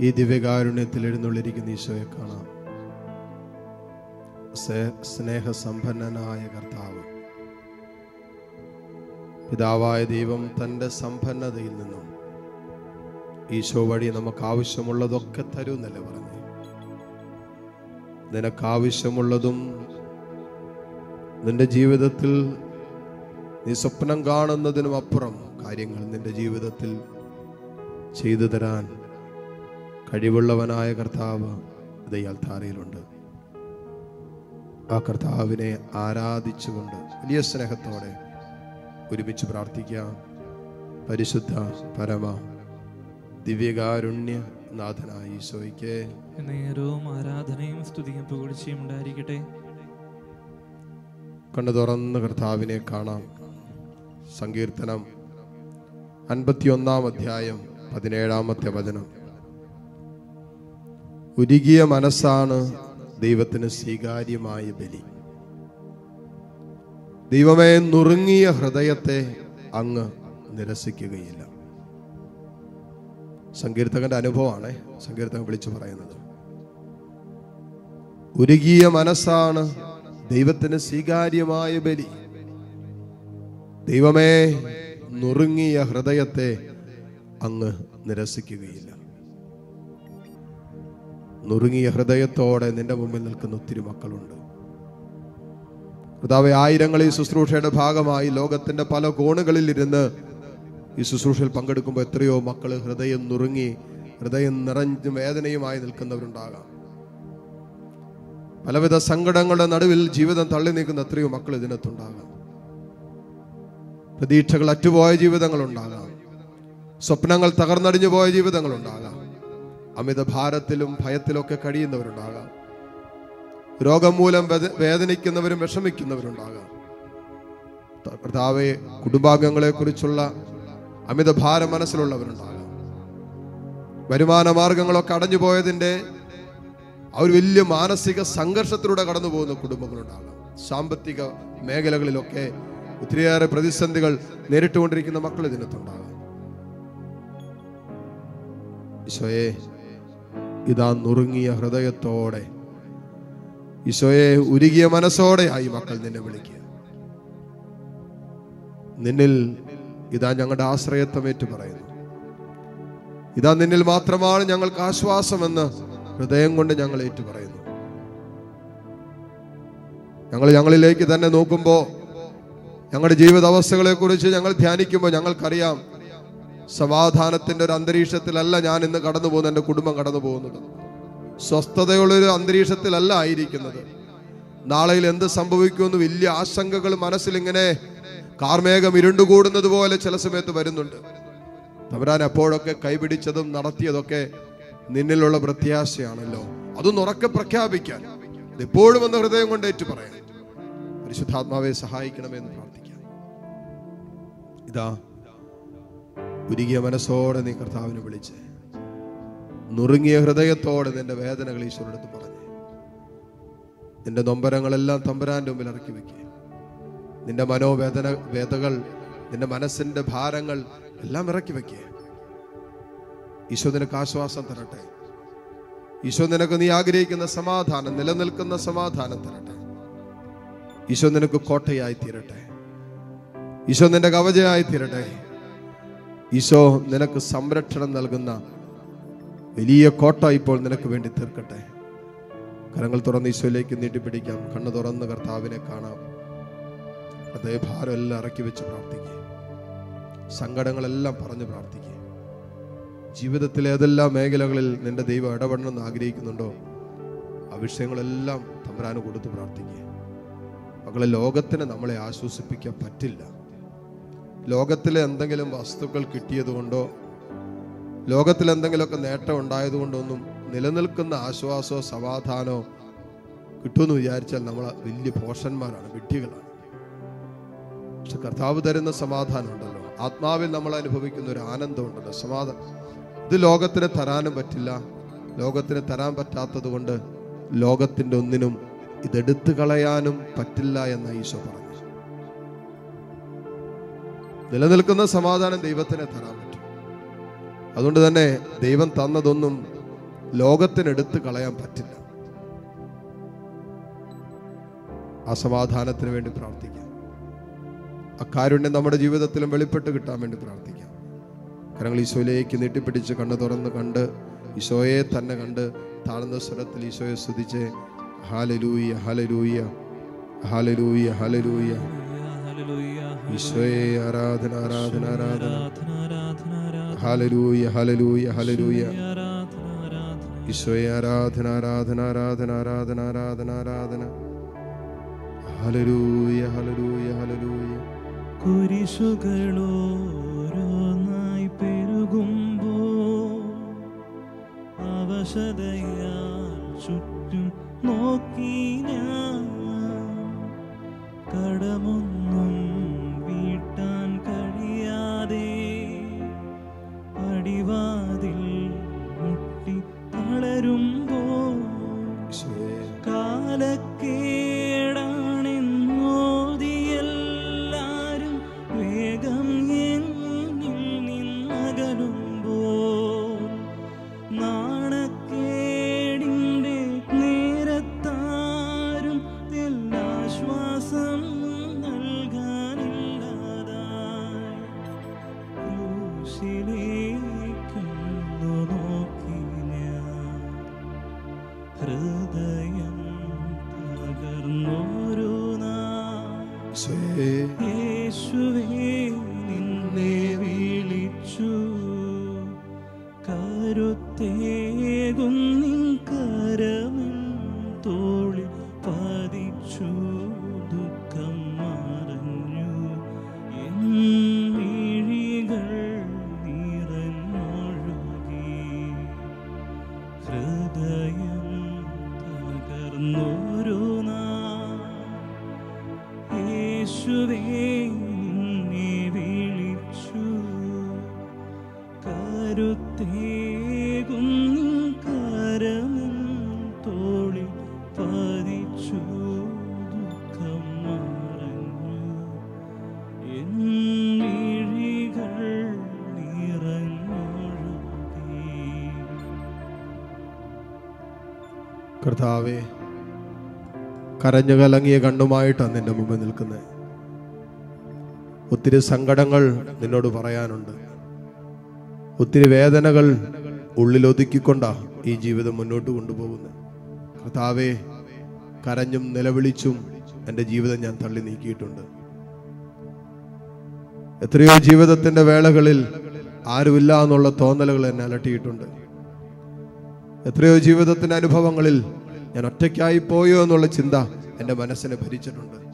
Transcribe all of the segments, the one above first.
ഈ ദിവ്യകാരുണ്യത്തിൽ എഴുന്നള്ളിരിക്കുന്ന ഈശോയെ കാണാം. സ്നേ- സ്നേഹസമ്പന്നനായ കർത്താവ് പിതാവായ ദൈവം തന്റെ സമ്പന്നതയിൽ നിന്നും ഈശോ വഴി നമുക്ക് ആവശ്യമുള്ളതൊക്കെ തരുമെന്നല്ലേ പറഞ്ഞു? നിനക്കാവശ്യമുള്ളതും നിന്റെ ജീവിതത്തിൽ നീ സ്വപ്നം കാണുന്നതിനും അപ്പുറം കാര്യങ്ങൾ നിന്റെ ജീവിതത്തിൽ ചെയ്തു തരാൻ കഴിവുള്ളവനായ കർത്താവ് താരയിലുണ്ട്. ആ കർത്താവിനെ ആരാധിച്ചുകൊണ്ട് വലിയ സ്നേഹത്തോടെ ഒരുമിച്ച് പ്രാർത്ഥിക്കാം പരിശുദ്ധ പരമ ദിവ്യകാരുണ്യ നാഥനായ ഈശോയ്ക്ക് നേരവും ആരാധനയും സ്തുതിയും പുകഴ്ചയും ഉണ്ടായിരിക്കട്ടെ. കണ്ണു തുറന്ന് കർത്താവിനെ കാണാം. സങ്കീർത്തനം അൻപത്തിയൊന്നാം അധ്യായം പതിനേഴാമത്തെ വചനം. ഉരുകിയ മനസ്സാണ് ദൈവത്തിന് സ്വീകാര്യമായ ബലി. ദൈവമേ നുറുങ്ങിയ ഹൃദയത്തെ അങ്ങ് നിരസിക്കുകയില്ല. സങ്കീർത്തകന്റെ അനുഭവമാണ് സങ്കീർത്തകൻ വിളിച്ചു പറയുന്നത്. ഉരുകിയ മനസ്സാണ് ദൈവത്തിന് സ്വീകാര്യമായ ബലി. ദൈവമേ നുറുങ്ങിയ ഹൃദയത്തെ അങ്ങ് നിരസിക്കുകയില്ല. നുറുങ്ങിയ ഹൃദയത്തോടെ നിന്റെ മുമ്പിൽ നിൽക്കുന്ന ഒത്തിരി മക്കളുണ്ട്. കർത്താവെ ആയിരങ്ങൾ ഈ ശുശ്രൂഷയുടെ ഭാഗമായി ലോകത്തിന്റെ പല കോണുകളിൽ ഇരുന്ന് ഈ ശുശ്രൂഷയിൽ പങ്കെടുക്കുമ്പോൾ എത്രയോ മക്കൾ ഹൃദയം നുറുങ്ങി ഹൃദയം നിറഞ്ഞും വേദനയുമായി നിൽക്കുന്നവരുണ്ടാകാം. പലവിധ സങ്കടങ്ങളുടെ നടുവിൽ ജീവിതം തള്ളി നീക്കുന്ന എത്രയോ മക്കൾ ഇതിനകത്തുണ്ടാകാം. പ്രതീക്ഷകൾ അറ്റുപോയ ജീവിതങ്ങൾ ഉണ്ടാകാം സ്വപ്നങ്ങൾ തകർന്നടിഞ്ഞു പോയ ജീവിതങ്ങൾ ഉണ്ടാകാം അമിത ഭാരത്തിലും ഭയത്തിലൊക്കെ കഴിയുന്നവരുണ്ടാകാം. രോഗം മൂലം വേദനിക്കുന്നവരും വിഷമിക്കുന്നവരുണ്ടാകാം. കർത്താവെ കുടുംബാംഗങ്ങളെ കുറിച്ചുള്ള അമിത ഭാരം മനസ്സിലുള്ളവരുണ്ടാകാം. വരുമാന മാർഗങ്ങളൊക്കെ അടഞ്ഞു പോയതിന്റെ ആ ഒരു വലിയ മാനസിക സംഘർഷത്തിലൂടെ കടന്നു പോകുന്ന കുടുംബങ്ങളുണ്ടാകാം. സാമ്പത്തിക മേഖലകളിലൊക്കെ ഒത്തിരിയേറെ പ്രതിസന്ധികൾ നേരിട്ടുകൊണ്ടിരിക്കുന്ന മക്കൾ ഇതിനകത്തുണ്ടാകാം. ഈശോയെ ഇതാ നുറുങ്ങിയ ഹൃദയത്തോടെ. ഈശോയെ ഉരുകിയ മനസ്സോടെ ആയി മക്കൾ നിന്നെ വിളിക്കുക. നിന്നിൽ ഇതാ ഞങ്ങളുടെ ആശ്രയത്വമേറ്റു പറയുന്നു ഇതാ നിന്നിൽ മാത്രമാണ് ഞങ്ങൾക്ക് ആശ്വാസമെന്ന് ഹൃദയം കൊണ്ട് ഞങ്ങൾ ഏറ്റു പറയുന്നു ഞങ്ങൾ ഞങ്ങളിലേക്ക് തന്നെ നോക്കുമ്പോൾ ഞങ്ങളുടെ ജീവിതാവസ്ഥകളെക്കുറിച്ച് ഞങ്ങൾ ധ്യാനിക്കുമ്പോൾ ഞങ്ങൾക്കറിയാം സമാധാനത്തിന്റെ ഒരു അന്തരീക്ഷത്തിലല്ല ഞാൻ ഇന്ന് കടന്നു പോകുന്നത് എന്റെ കുടുംബം കടന്നു പോകുന്നത്. സ്വസ്ഥതയുള്ളൊരു അന്തരീക്ഷത്തിലല്ല ആയിരിക്കുന്നത്. നാളെയിൽ എന്ത് സംഭവിക്കുമെന്ന് വലിയ ആശങ്കകൾ മനസ്സിലിങ്ങനെ കാർമേഘം ഇരുണ്ടുകൂടുന്നത് പോലെ ചില സമയത്ത് വരുന്നുണ്ട്. തമരാൻ എപ്പോഴൊക്കെ കൈപിടിച്ചതും നടത്തിയതൊക്കെ നിന്നിലുള്ള പ്രത്യാശയാണല്ലോ. അതൊന്ന് ഉറക്കെ പ്രഖ്യാപിക്കാൻ. എപ്പോഴും എന്ന ഹൃദയം കൊണ്ട് ഏറ്റു പറയാൻ പരിശുദ്ധാത്മാവെ സഹായിക്കണമെന്ന് പ്രാർത്ഥിക്കാം. ഇതാ ഉരുകിയ മനസ്സോടെ നീ കർത്താവിനെ വിളിച്ച് നുറുങ്ങിയ ഹൃദയത്തോടെ നിന്റെ വേദനകൾ ഈശ്വരടുത്ത് പറഞ്ഞു. നിന്റെ നൊമ്പരങ്ങളെല്ലാം തമ്പുരാന്റെ മുമ്പിൽ ഇറക്കി വെക്കുക നിന്റെ മനോവേദന വേദകൾ നിന്റെ മനസ്സിന്റെ ഭാരങ്ങൾ എല്ലാം ഇറക്കി വെക്കുക ഈശോ നിനക്ക് ആശ്വാസം തരട്ടെ. ഈശോ നിനക്ക് നീ ആഗ്രഹിക്കുന്ന സമാധാനം നിലനിൽക്കുന്ന സമാധാനം തരട്ടെ. ഈശോ നിനക്ക് കോട്ടയായി തീരട്ടെ. ഈശോ നിന്റെ കവചയായി തീരട്ടെ. ഈശോ നിനക്ക് സംരക്ഷണം നൽകുന്ന വലിയ കോട്ട ഇപ്പോൾ നിനക്ക് വേണ്ടി തീർക്കട്ടെ. കരങ്ങൾ തുറന്ന് ഈശോയിലേക്ക് നീട്ടിപ്പിടിക്കാം. കണ്ണു തുറന്ന് കർത്താവിനെ കാണാം. അതേ ഭാരം എല്ലാം ഇറക്കി വെച്ച് പ്രാർത്ഥിക്കുക സങ്കടങ്ങളെല്ലാം പറഞ്ഞ് പ്രാർത്ഥിക്കുക ജീവിതത്തിൽ ഏതെല്ലാം മേഖലകളിൽ നിന്റെ ദൈവം ഇടപെടണമെന്ന് ആഗ്രഹിക്കുന്നുണ്ടോ? ആ വിഷയങ്ങളെല്ലാം തമ്പരാന് കൊടുത്ത് പ്രാർത്ഥിക്കുക മകളെ ലോകത്തിന് നമ്മളെ ആശ്വസിപ്പിക്കാൻ പറ്റില്ല. ലോകത്തിലെ എന്തെങ്കിലും വസ്തുക്കൾ കിട്ടിയത് കൊണ്ടോ ലോകത്തിൽ എന്തെങ്കിലുമൊക്കെ നേട്ടം ഉണ്ടായതുകൊണ്ടൊന്നും നിലനിൽക്കുന്ന ആശ്വാസമോ സമാധാനമോ കിട്ടുമെന്ന് വിചാരിച്ചാൽ നമ്മൾ വലിയ പോഷന്മാരാണ് വിഡ്ഢികളാണ്. പക്ഷെ കർത്താവ് തരുന്ന സമാധാനം ഉണ്ടല്ലോ. ആത്മാവിൽ നമ്മൾ അനുഭവിക്കുന്ന ഒരു ആനന്ദം ഉണ്ടല്ലോ. സമാധാനം ഇത് ലോകത്തിന് തരാനും പറ്റില്ല. ലോകത്തിന് തരാൻ പറ്റാത്തത് കൊണ്ട് ലോകത്തിന്റെ ഒന്നിനും ഇതെടുത്തു കളയാനും പറ്റില്ല എന്ന ഈശോ പറഞ്ഞു നിലനിൽക്കുന്ന സമാധാനം ദൈവത്തിന് തരാൻ പറ്റും. അതുകൊണ്ട് തന്നെ ദൈവം തന്നതൊന്നും ലോകത്തിനെടുത്ത് കളയാൻ പറ്റില്ല. ആ സമാധാനത്തിന് വേണ്ടി പ്രാർത്ഥിക്കാം. അക്കാരുണ്യം കാരുണ്യം നമ്മുടെ ജീവിതത്തിലും വെളിപ്പെട്ട് കിട്ടാൻ വേണ്ടി പ്രാർത്ഥിക്കാം. കരങ്ങൾ ഈശോയിലേക്ക് നീട്ടിപ്പിടിച്ച് കണ്ണ് തുറന്ന് കണ്ട് ഈശോയെ തന്നെ കണ്ട് താഴ്ന്ന സ്വരത്തിൽ ഈശോയെ സ്തുതിച്ച് ഹാലലൂയ ഹാലലൂയ ഹാലലൂയ ഹാലലൂയ. ഈശോയെ ആരാധന ആരാധന ആരാധന. ഹലലൂയ ഹലലൂയ ഹലലൂയ. ഈശോയെ ആരാധന ആരാധന ആരാധന ആരാധന ആരാധന ആരാധന. ഹലലൂയ ഹലലൂയ ഹലലൂയ. കുരിശുകളോരോന്നായി പെരുകുമ്പോ അവശതയാ ചുറ്റും നോക്കി ഞാൻ കടമൊന്നും ക്രൂശിലേക്കൊന്നു നോക്കി ഞാൻ ഹൃദയം തകർന്നൊരു യേശുവേ നിന്നെ വിളിച്ചു. കരുത്തേകും കർത്താവേ കരഞ്ഞു കലങ്ങിയ കണ്ണുമായിട്ടാണ് നിന്റെ മുമ്പിൽ നിൽക്കുന്നത്. ഒത്തിരി സങ്കടങ്ങൾ നിന്നോട് പറയാനുണ്ട്. ഒത്തിരി വേദനകൾ ഉള്ളിൽ ഒതുക്കിക്കൊണ്ടാ ഈ ജീവിതം മുന്നോട്ട് കൊണ്ടുപോകുന്നത്. കർത്താവേ കരഞ്ഞും നിലവിളിച്ചും എന്റെ ജീവിതം ഞാൻ തള്ളി നീക്കിയിട്ടുണ്ട്. എത്രയോ ജീവിതത്തിന്റെ വേളകളിൽ ആരുമില്ല എന്നുള്ള തോന്നലുകൾ എന്നെ അലട്ടിയിട്ടുണ്ട്. എത്രയോ ജീവിതത്തിന്റെ അനുഭവങ്ങളിൽ ഞാൻ ഒറ്റയ്ക്കായി പോയോ എന്നുള്ള ചിന്ത എന്റെ മനസ്സിനെ ഭരിച്ചിട്ടുണ്ട്.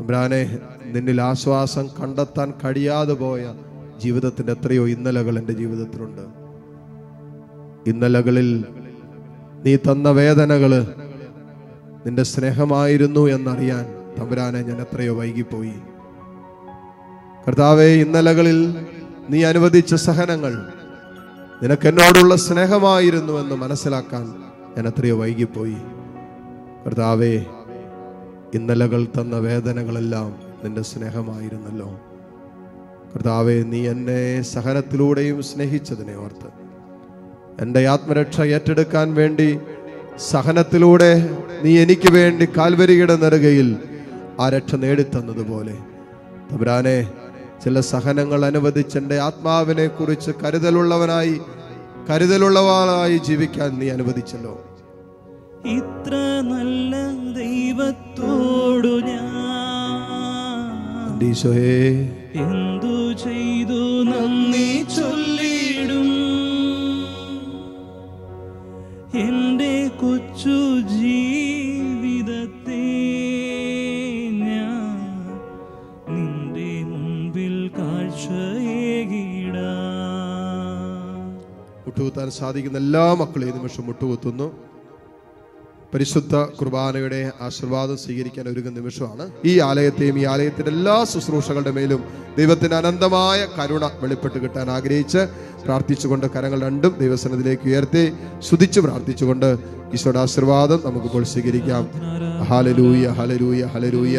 തമ്പുരാനെ നിന്നിൽ ആശ്വാസം കണ്ടെത്താൻ കഴിയാതെ പോയ ജീവിതത്തിന്റെ എത്രയോ ഇന്നലകൾ എന്റെ ജീവിതത്തിലുണ്ട്. ഇന്നലകളിൽ നീ തന്ന വേദനകൾ നിന്റെ സ്നേഹമായിരുന്നു എന്നറിയാൻ തമ്പുരാനെ ഞാൻ എത്രയോ വൈകിപ്പോയി. കർത്താവെ ഇന്നലകളിൽ നീ അനുവദിച്ച സഹനങ്ങൾ നിനക്കെന്നോടുള്ള സ്നേഹമായിരുന്നു എന്ന് മനസ്സിലാക്കാൻ ഞാൻ എത്രയോ വൈകിപ്പോയി. കർത്താവേ ഇന്നലകൾ തന്ന വേദനകളെല്ലാം നിന്റെ സ്നേഹമായിരുന്നല്ലോ. കർത്താവെ നീ എന്നെ സഹനത്തിലൂടെയും സ്നേഹിച്ചതിനെ ഓർത്ത് എന്റെ ആത്മരക്ഷ ഏറ്റെടുക്കാൻ വേണ്ടി സഹനത്തിലൂടെ നീ എനിക്ക് വേണ്ടി കാൽവരികിട നെറുകയിൽ ആ രക്ഷ നേടിത്തന്നതുപോലെ. തബ്രാനെ ചില സഹനങ്ങൾ അനുവദിച്ച് എന്റെ ആത്മാവിനെ കുറിച്ച് കരുതലുള്ളവനായി കരുതലുള്ളവനായി ജീവിക്കാൻ നീ അനുവദിച്ചല്ലോ. ഇത്ര നല്ല ദൈവത്തോടു ഞാൻ എന്തു ചെയ്തു നന്ദി ചൊല്ലിടും. എന്റെ കൊച്ചു ജീവിതത്തെ ഞാൻ നിന്റെ മുൻപിൽ കാഴ്ചയേകിടാം. മുട്ടുകുത്താൻ സാധിക്കുന്ന എല്ലാ മക്കളെയും നിമിഷം മുട്ടുകുത്തുന്നു. പരിശുദ്ധ കുർബാനയുടെ ആശീർവാദം സ്വീകരിക്കാൻ ഒരുങ്ങുന്ന നിമിഷമാണ്. ഈ ആലയത്തെയും ഈ ആലയത്തിന്റെ എല്ലാ ശുശ്രൂഷകളുടെ മേലും ദൈവത്തിന് അനന്തമായ കരുണ വെളിപ്പെട്ട് കിട്ടാൻ ആഗ്രഹിച്ച് പ്രാർത്ഥിച്ചുകൊണ്ട് കരങ്ങൾ രണ്ടും ദൈവസനത്തിലേക്ക് ഉയർത്തി സ്തുതിച്ച് പ്രാർത്ഥിച്ചുകൊണ്ട് ഈശോയുടെ ആശീർവാദം നമുക്കിപ്പോൾ സ്വീകരിക്കാം. ഹലരൂയ ഹലരൂയ ഹലലൂയ